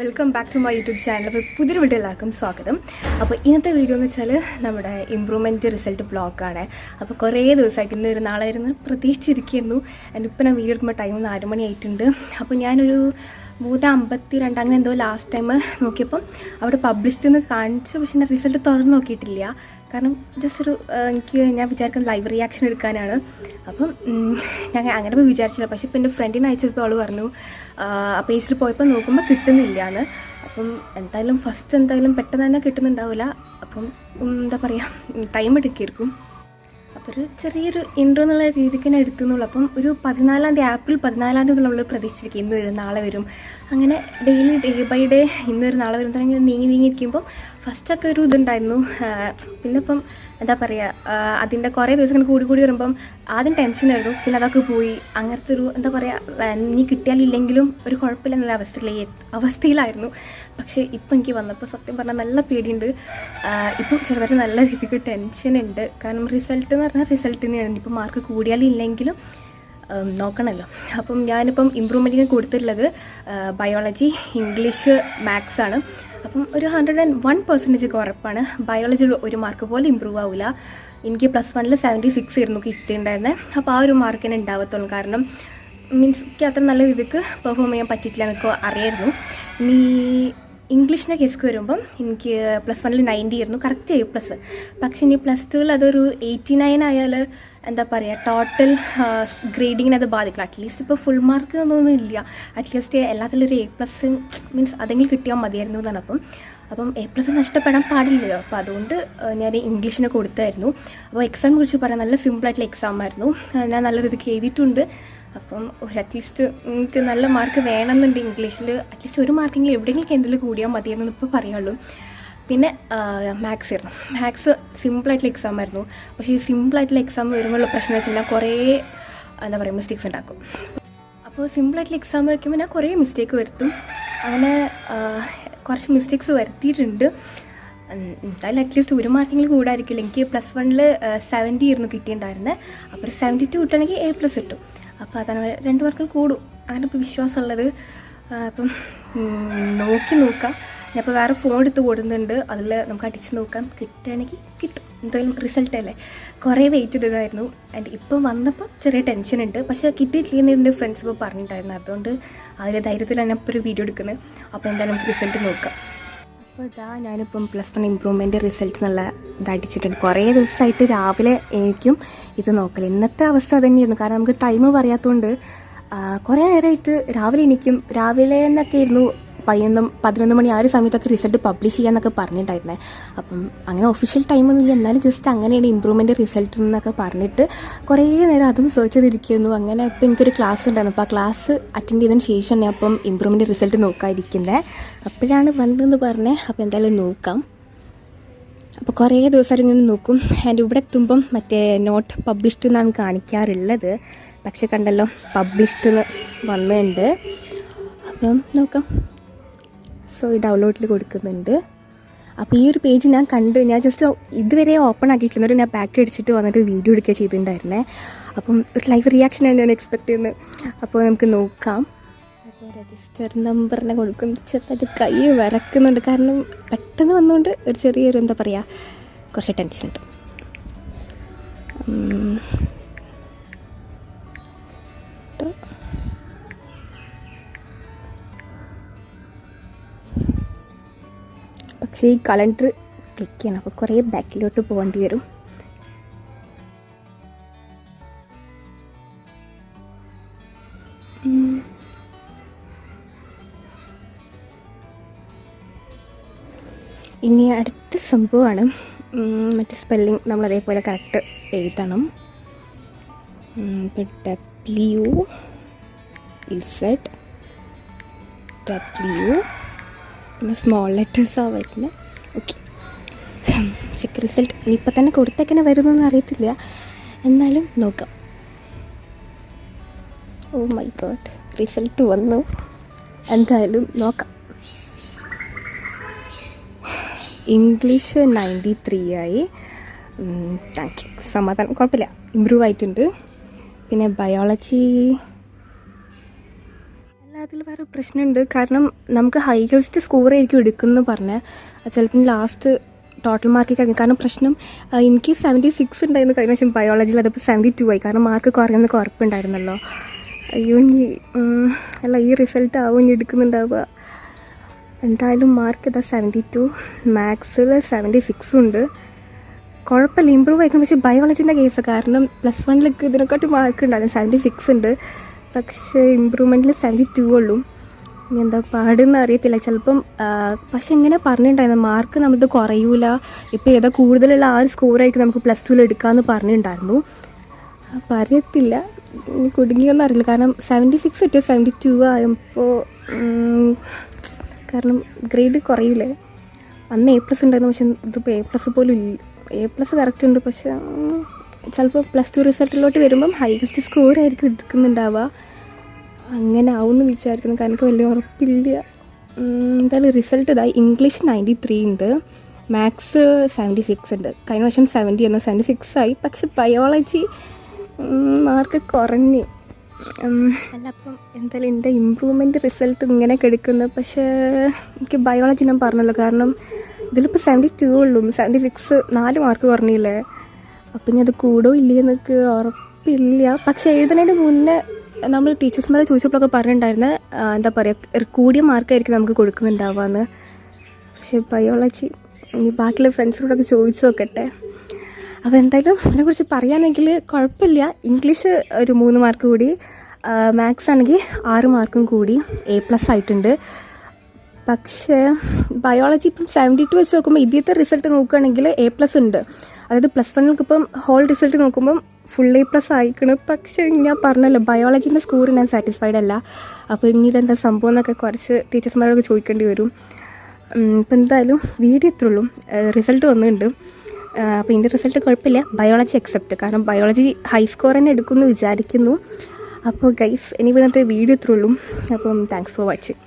Welcome back to my YouTube channel അപ്പോൾ പുതിയൊരു വീട്ടിൽ എല്ലാവർക്കും സ്വാഗതം. അപ്പോൾ ഇന്നത്തെ വീഡിയോ എന്ന് വെച്ചാൽ നമ്മുടെ ഇമ്പ്രൂവ്മെന്റ് റിസൾട്ട് ബ്ലോഗാണ് അപ്പോൾ കുറേ ദിവസമായിട്ട് ഇന്ന് ഒരു നാളെ വരുന്ന പ്രതീക്ഷിച്ചിരിക്കുന്നു. എന്റെ ഇപ്പം ഞാൻ വീഡിയോ എടുക്കുമ്പോൾ ടൈം നാല് മണിയായിട്ടുണ്ട് അപ്പോൾ ഞാനൊരു മൂന്ന് അമ്പത്തി രണ്ട് അങ്ങനെ എന്തോ ലാസ്റ്റ് ടൈം നോക്കിയപ്പം അവിടെ പബ്ലിഷ്ഡ് എന്ന് കാണിച്ചു. പക്ഷെ ഞാൻ റിസൾട്ട് തുറന്ന് നോക്കിയിട്ടില്ല. കാരണം ജസ്റ്റ് ഒരു എനിക്ക് ഞാൻ വിചാരിക്കുന്ന ലൈവ് റിയാക്ഷൻ എടുക്കാനാണ്. അപ്പം ഞാൻ അങ്ങനെ പോയി വിചാരിച്ചില്ല. പക്ഷെ ഇപ്പം എന്റെ ഫ്രണ്ടിനെ അയച്ചപ്പോൾ അവൾ പറഞ്ഞു പേജിൽ പോയപ്പോൾ നോക്കുമ്പോൾ കിട്ടുന്നില്ല എന്ന് അപ്പം എന്തായാലും ഫസ്റ്റ് എന്തായാലും പെട്ടെന്ന് തന്നെ കിട്ടുന്നുണ്ടാവില്ല. അപ്പം എന്താ പറയുക ടൈം എടുക്കിയിരിക്കും അപ്പോൾ ഒരു ചെറിയൊരു ഇൻട്രോ എന്നുള്ള രീതിക്ക് തന്നെ എടുത്തുന്നുള്ളൂ അപ്പം ഒരു പതിനാലാം തീയതി ആപ്പിൾ പതിനാലാം തീയതി നമ്മൾ പ്രതീക്ഷിച്ചിരിക്കും ഇന്ന് വരും നാളെ വരും. അങ്ങനെ ഡെയിലി ഡേ ബൈ ഡേ ഇന്ന് വരും നാളെ വരും തുടങ്ങി നീങ്ങി നീങ്ങിയിരിക്കുമ്പം ഫസ്റ്റൊക്കെ ഒരു ഇതുണ്ടായിരുന്നു. പിന്നെ ഇപ്പം എന്താ പറയുക അതിന്റെ കുറേ ദിവസം ഇങ്ങനെ കൂടി കൂടി വരുമ്പം ആദ്യം ടെൻഷനായിരുന്നു പിന്നെ അതൊക്കെ പോയി. അങ്ങനത്തെ ഒരു എന്താ പറയുക നീ കിട്ടിയാലില്ലെങ്കിലും ഒരു കുഴപ്പമില്ല എന്നുള്ള അവസ്ഥയിലേ അവസ്ഥയിലായിരുന്നു. പക്ഷേ ഇപ്പം എനിക്ക് വന്നപ്പോൾ സത്യം പറഞ്ഞാൽ നല്ല പേടിയുണ്ട്. ഇപ്പം ചെറുതായിട്ട് നല്ല രീതിക്ക് ടെൻഷനുണ്ട് കാരണം റിസൾട്ട് എന്ന് പറഞ്ഞാൽ റിസൾട്ട് തന്നെയാണ്. ഇപ്പം മാർക്ക് കൂടിയാലില്ലെങ്കിലും നോക്കണമല്ലോ അപ്പം ഞാനിപ്പം ഇമ്പ്രൂവ്മെന്റിന് കൊടുത്തിട്ടുള്ളത് ബയോളജി ഇംഗ്ലീഷ് മാത്സ് ആണ്. അപ്പം ഒരു ഹൺഡ്രഡ് ആൻഡ് വൺ പെർസെന്റേജ് ഒക്കെ ഉറപ്പാണ്. ബയോളജി ഒരു മാർക്ക് പോലെ ഇമ്പ്രൂവ് ആവില്ല എനിക്ക് പ്ലസ് വണ്ണിൽ സെവന്റി സിക്സ് ആയിരുന്നു കിട്ടിയിട്ടുണ്ടായിരുന്നത് അപ്പോൾ ആ ഒരു മാർക്ക് തന്നെ ഉണ്ടാവത്തുള്ളൂ. കാരണം മീൻസ് എനിക്ക് അത്ര നല്ല രീതിക്ക് പെർഫോം ചെയ്യാൻ പറ്റിയിട്ടില്ല എനിക്ക് അറിയായിരുന്നു. ഇനി ഇംഗ്ലീഷിന്റെ കേസ്ക്ക് വരുമ്പം എനിക്ക് പ്ലസ് വണ്ണിൽ നയന്റി ആയിരുന്നു. കറക്റ്റ് എ പ്ലസ് പക്ഷേ ഇനി പ്ലസ് ടുവിൽ അതൊരു എയ്റ്റി നയൻ ആയാൽ എന്താ പറയുക ടോട്ടൽ ഗ്രേഡിങ്ങിനെ അത് ബാധിക്കില്ല അറ്റ്ലീസ്റ്റ് ഇപ്പോൾ ഫുൾ മാർക്ക് എന്നൊന്നും ഇല്ല. അറ്റ്ലീസ്റ്റ് എല്ലാത്തിലും ഒരു എ പ്ലസ് മീൻസ് അതെങ്കിലും കിട്ടിയാൽ മതിയായിരുന്നു എന്നാണ് അപ്പം. അപ്പം എ പ്ലസ് നഷ്ടപ്പെടാൻ പാടില്ലല്ലോ. അപ്പോൾ അതുകൊണ്ട് ഞാൻ ഇംഗ്ലീഷിന് കൊടുത്തായിരുന്നു. അപ്പോൾ എക്സാം കുറിച്ച് പറയാൻ നല്ല സിമ്പിളായിട്ടുള്ള എക്സാം ആയിരുന്നു. ഞാൻ നല്ലൊരു രീതിക്ക് എഴുതിയിട്ടുണ്ട്. അപ്പം ഒരു അറ്റ്ലീസ്റ്റ് നിങ്ങൾക്ക് നല്ല മാർക്ക് വേണമെന്നുണ്ട് ഇംഗ്ലീഷിൽ അറ്റ്ലീസ്റ്റ് ഒരു മാർക്കെങ്കിലും എവിടെയെങ്കിലും എന്തെങ്കിലും കൂടിയാൽ മതിയെന്ന് ഇപ്പോൾ പറയുള്ളൂ. പിന്നെ മാത്സ് ആയിരുന്നു. മാത്സ് സിമ്പിളായിട്ടുള്ള എക്സാം ആയിരുന്നു. പക്ഷേ ഈ സിമ്പിളായിട്ടുള്ള എക്സാം വരുമ്പോഴുള്ള പ്രശ്നം വെച്ചിട്ടുണ്ടെങ്കിൽ കുറേ എന്താ പറയുക മിസ്റ്റേക്സ് ഉണ്ടാക്കും. അപ്പോൾ സിമ്പിളായിട്ടുള്ള എക്സാം വയ്ക്കുമ്പോൾ ഞാൻ കുറേ മിസ്റ്റേക്ക് വരുത്തും. അങ്ങനെ കുറച്ച് മിസ്റ്റേക്സ് വരുത്തിയിട്ടുണ്ട്. എന്തായാലും അറ്റ്ലീസ്റ്റ് ഒരു മാർക്കെങ്കിലും കൂടായിരിക്കില്ല എനിക്ക് പ്ലസ് വണ്ണിൽ സെവന്റി ആയിരുന്നു കിട്ടിയിട്ടുണ്ടായിരുന്നത് അപ്പോൾ ഒരു സെവന്റി ടു കിട്ടുകയാണെങ്കിൽ എ പ്ലസ് കിട്ടും. അപ്പോൾ അതാണ് രണ്ട് വർക്കുകൾ കൂടും. അങ്ങനെ ഇപ്പോൾ വിശ്വാസമുള്ളത് അപ്പം നോക്കി നോക്കാം. ഞാനിപ്പോൾ വേറെ ഫോൺ എടുത്ത് കൊടുക്കുന്നുണ്ട്. അതിൽ നമുക്ക് അടിച്ച് നോക്കാം. കിട്ടുകയാണെങ്കിൽ കിട്ടും. എന്തായാലും റിസൾട്ട് അല്ലേ? കുറേ വെയിറ്റ് ചെയ്തതായിരുന്നു. ആൻഡ് ഇപ്പം വന്നപ്പോൾ ചെറിയ ടെൻഷൻ ഉണ്ട്. പക്ഷേ കിട്ടിയിട്ടില്ലെന്ന് എന്റെ ഫ്രണ്ട്സ് ഇപ്പോൾ പറഞ്ഞിട്ടുണ്ടായിരുന്നു. അതുകൊണ്ട് അതിന്റെ ധൈര്യത്തിലാണ് ഇപ്പോൾ ഒരു വീഡിയോ എടുക്കുന്നത്. അപ്പോൾ എന്തായാലും നമുക്ക് റിസൾട്ട് നോക്കാം. അപ്പോൾ ഇതാ ഞാനിപ്പം പ്ലസ് വൺ ഇമ്പ്രൂവ്മെന്റ് റിസൾട്ട് എന്നുള്ള ഇതടിച്ചിട്ടുണ്ട് കുറേ ദിവസമായിട്ട് രാവിലെ എനിക്കും ഇത് നോക്കൽ ഇന്നത്തെ അവസ്ഥ തന്നെയായിരുന്നു. കാരണം നമുക്ക് ടൈം പറയാത്തതുകൊണ്ട് കുറേ നേരമായിട്ട് രാവിലെ എനിക്കും രാവിലെ എന്നൊക്കെ ആയിരുന്നു പതിനൊന്നും പതിനൊന്ന് മണി ആ ഒരു സമയത്തൊക്കെ റിസൾട്ട് പബ്ലിഷ് ചെയ്യാന്നൊക്കെ പറഞ്ഞിട്ടുണ്ടായിരുന്നേ അപ്പം അങ്ങനെ ഒഫീഷ്യൽ ടൈമൊന്നും ഇല്ല. എന്നാലും ജസ്റ്റ് അങ്ങനെയാണ് ഇമ്പ്രൂവ്മെന്റ് റിസൾട്ട് എന്നൊക്കെ പറഞ്ഞിട്ട് കുറേ നേരം അതും സെർച്ച് ചെയ്തിരിക്കുന്നു. അങ്ങനെ ഇപ്പം എനിക്കൊരു ക്ലാസ് ഉണ്ടായിരുന്നു. അപ്പോൾ ആ ക്ലാസ് അറ്റൻഡ് ചെയ്തതിന് ശേഷം അപ്പം ഇമ്പ്രൂവ്മെന്റ് റിസൾട്ട് നോക്കാതിരിക്കുന്നത് അപ്പോഴാണ് വന്നതെന്ന് പറഞ്ഞത് അപ്പോൾ എന്തായാലും നോക്കാം. അപ്പോൾ കുറേ ദിവസം ഇങ്ങനെ നോക്കും. ആൻഡ് ഇവിടെ എത്തുമ്പം മറ്റേ നോട്ട് പബ്ലിഷ്ഡ് എന്നാണ് കാണിക്കാറുള്ളത്. പക്ഷെ കണ്ടല്ലോ പബ്ലിഷ്ഡ് വന്നിട്ടുണ്ട്. അപ്പം നോക്കാം. സോ ഈ ഡൗൺലോഡിൽ കൊടുക്കുന്നുണ്ട്. അപ്പോൾ ഈ ഒരു പേജ് ഞാൻ കണ്ട് ഞാൻ ജസ്റ്റ് ഇതുവരെ ഓപ്പൺ ആക്കിയിട്ടുള്ളവർ ഞാൻ പാക്ക് അടിച്ചിട്ട് വന്നിട്ട് വീഡിയോ എടുക്കുക ചെയ്തിട്ടുണ്ടായിരുന്നേ. അപ്പം ഒരു ലൈവ് റിയാക്ഷൻ ആണ് ഞാൻ എക്സ്പെക്ട് ചെയ്യുന്നത്. അപ്പോൾ നമുക്ക് നോക്കാം. അപ്പോൾ രജിസ്റ്റർ നമ്പറിനെ കൊടുക്കും ചെറുതായിട്ട് കൈ വരക്കുന്നുണ്ട് കാരണം പെട്ടെന്ന് വന്നുകൊണ്ട് ഒരു ചെറിയൊരു എന്താ പറയുക കുറച്ച് ടെൻഷൻ പക്ഷേ ഈ കലണ്ടർ ക്ലിക്ക് ചെയ്യണം അപ്പോൾ കുറേ ബാക്കിലോട്ട് പോകേണ്ടി വരും. ഇനി അടുത്ത സംഭവമാണ്. മറ്റ് സ്പെല്ലിംഗ് നമ്മൾ അതേപോലെ കറക്റ്റ് എഴുതണം. ഡബ്ല്യു ഇസഡ് ഡബ്ല്യു പിന്നെ സ്മോൾ ലെറ്റേഴ്സാണ് വരുന്നത് ഓക്കെ ചെക്ക് റിസൾട്ട് ഇനിയിപ്പോൾ തന്നെ കൊടുത്തേക്കനെ വരുന്നതെന്ന് അറിയത്തില്ല. എന്നാലും നോക്കാം. ഓ മൈ ഗോഡ് റിസൾട്ട് വന്നു. എന്തായാലും നോക്കാം. ഇംഗ്ലീഷ് നയന്റി ത്രീ ആയി താങ്ക് യു സമാധാനം. കുഴപ്പമില്ല. ഇമ്പ്രൂവ് ആയിട്ടുണ്ട്. പിന്നെ ബയോളജി അതിൽ വേറെ പ്രശ്നമുണ്ട്. കാരണം നമുക്ക് ഹൈയസ്റ്റ് സ്കോർ ആയിരിക്കും എടുക്കുമെന്ന് പറഞ്ഞാൽ ചിലപ്പം ലാസ്റ്റ് ടോട്ടൽ മാർക്ക് കഴിഞ്ഞു കാരണം പ്രശ്നം എനിക്ക് സെവന്റി സിക്സ് ഉണ്ടായിരുന്നു കഴിഞ്ഞ ശേഷം ബയോളജിയിൽ അതിപ്പോൾ സെവന്റി ടു ആയി. കാരണം മാർക്ക് കുറയുന്നൊക്കെ ഉറപ്പുണ്ടായിരുന്നല്ലോ. അയ്യോ ഇനി അല്ല ഈ റിസൾട്ട് ആവും ഇനി എടുക്കുന്നുണ്ടാവുക. എന്തായാലും മാർക്ക് ഇതാ സെവന്റി ടു മാത്സിൽ സെവന്റി സിക്സും ഉണ്ട്. കുഴപ്പമില്ല ഇമ്പ്രൂവ് ആയിരിക്കും. പക്ഷേ ബയോളജിന്റെ കേസ് കാരണം പ്ലസ് വണ്ണിലേക്ക് ഇതിനെക്കാട്ടി മാർക്ക് ഉണ്ടായിരുന്നു. സെവന്റി സിക്സ് ഉണ്ട്. പക്ഷേ ഇമ്പ്രൂവ്മെന്റിൽ സെവന്റി ടു ഉള്ളൂ ഇനി എന്താ പാടുന്ന അറിയത്തില്ല. ചിലപ്പം പക്ഷെ ഇങ്ങനെ പറഞ്ഞിട്ടുണ്ടായിരുന്നു മാർക്ക് നമ്മളത് കുറയൂല. ഇപ്പോൾ ഏതാ കൂടുതലുള്ള ആ ഒരു സ്കോറായിരിക്കും നമുക്ക് പ്ലസ് ടുവിൽ എടുക്കാമെന്ന് പറഞ്ഞിട്ടുണ്ടായിരുന്നു. അപ്പം അറിയത്തില്ല കുടുങ്ങിയൊന്നും അറിയില്ല. കാരണം സെവന്റി സിക്സ് കിട്ടിയ? സെവന്റി ടു ആയപ്പോൾ കാരണം ഗ്രേഡ് കുറയില്ലേ അന്ന് എ പ്ലസ് ഉണ്ടായിരുന്നു. പക്ഷെ ഇതിപ്പോൾ എ പ്ലസ് പോലും ഇല്ല. എ പ്ലസ് കറക്റ്റ് ഉണ്ട്. പക്ഷെ ചിലപ്പോൾ പ്ലസ് ടു റിസൾട്ടിലോട്ട് വരുമ്പം ഹൈസ്റ്റ് സ്കോർ ആയിരിക്കും എടുക്കുന്നുണ്ടാവുക. അങ്ങനെ ആവുമെന്ന് വിചാരിക്കുന്നു. കാരണം എനിക്ക് വലിയ ഉറപ്പില്ല. എന്തായാലും റിസൾട്ട് ഇതായി ഇംഗ്ലീഷ് നയന്റി ത്രീ ഉണ്ട്. മാത്സ് സെവന്റി സിക്സ് ഉണ്ട്. കഴിഞ്ഞ വർഷം സെവന്റി എന്ന സെവന്റി സിക്സ് ആയി. പക്ഷെ ബയോളജി മാർക്ക് കുറഞ്ഞ്. അല്ല അപ്പം എന്തായാലും എന്റെ ഇമ്പ്രൂവ്മെന്റ് റിസൾട്ട് ഇങ്ങനെ എടുക്കുന്നത് പക്ഷേ എനിക്ക് ബയോളജി ഞാൻ പറഞ്ഞല്ലോ. കാരണം ഇതിലിപ്പോൾ സെവന്റി ടു ഉള്ളൂ. സെവന്റി സിക്സ് നാല് മാർക്ക് കുറഞ്ഞില്ലേ? അപ്പം ഇനി അത് കൂടോ ഇല്ലയെന്നൊക്കെ ഉറപ്പില്ല. പക്ഷേ എഴുതുന്നതിന് മുന്നേ നമ്മൾ ടീച്ചേഴ്സ്മാരെ ചോദിച്ചപ്പോഴൊക്കെ പറഞ്ഞിട്ടുണ്ടായിരുന്നെ എന്താ പറയുക കൂടിയ മാർക്കായിരിക്കും നമുക്ക് കൊടുക്കുന്നുണ്ടാവാന്ന്. പക്ഷെ ബയോളജി ഇനി ബാക്കിയുള്ള ഫ്രണ്ട്സിനോടൊക്കെ ചോദിച്ചു നോക്കട്ടെ. അപ്പോൾ എന്തായാലും അതിനെക്കുറിച്ച് പറയുകയാണെങ്കിൽ കുഴപ്പമില്ല. ഇംഗ്ലീഷ് ഒരു മൂന്ന് മാർക്ക് കൂടി മാത്സ് ആണെങ്കിൽ ആറ് മാർക്കും കൂടി എ പ്ലസ് ആയിട്ടുണ്ട്. പക്ഷേ ബയോളജി ഇപ്പം സെവന്റി ടു വെച്ച് നോക്കുമ്പോൾ ഇതിലത്തെ റിസൾട്ട് നോക്കുകയാണെങ്കിൽ എ പ്ലസ് ഉണ്ട്. അതായത് പ്ലസ് വണ്ണിലേക്ക് ഇപ്പം ഹോൾ റിസൾട്ട് നോക്കുമ്പം ഫുൾ എ പ്ലസ് ആയിക്കണം പക്ഷേ ഞാൻ പറഞ്ഞല്ലോ ബയോളജീന്റെ സ്കോർ ഞാൻ സാറ്റിസ്ഫൈഡ് അല്ല. അപ്പോൾ ഇനി ഇതെന്താ സംഭവം എന്നൊക്കെ കുറച്ച് ടീച്ചേഴ്സ്മാരോട് ചോദിക്കേണ്ടി വരും. ഇപ്പം എന്തായാലും വീഡിയോ ഇത്രേ ഉള്ളൂ. റിസൾട്ട് വന്നിട്ടുണ്ട്. അപ്പോൾ ഇതിന്റെ റിസൾട്ട് കുഴപ്പമില്ല. ബയോളജി അക്സെപ്റ്റ് കാരണം ബയോളജി ഹൈ സ്കോർ തന്നെ എടുക്കുമെന്ന് വിചാരിക്കുന്നു. അപ്പോൾ ഗൈസ് ഇനി ഇന്നത്തെ വീഡിയോ ഇത്രേ ഉള്ളൂ. അപ്പം താങ്ക്സ് ഫോർ വാച്ചിങ്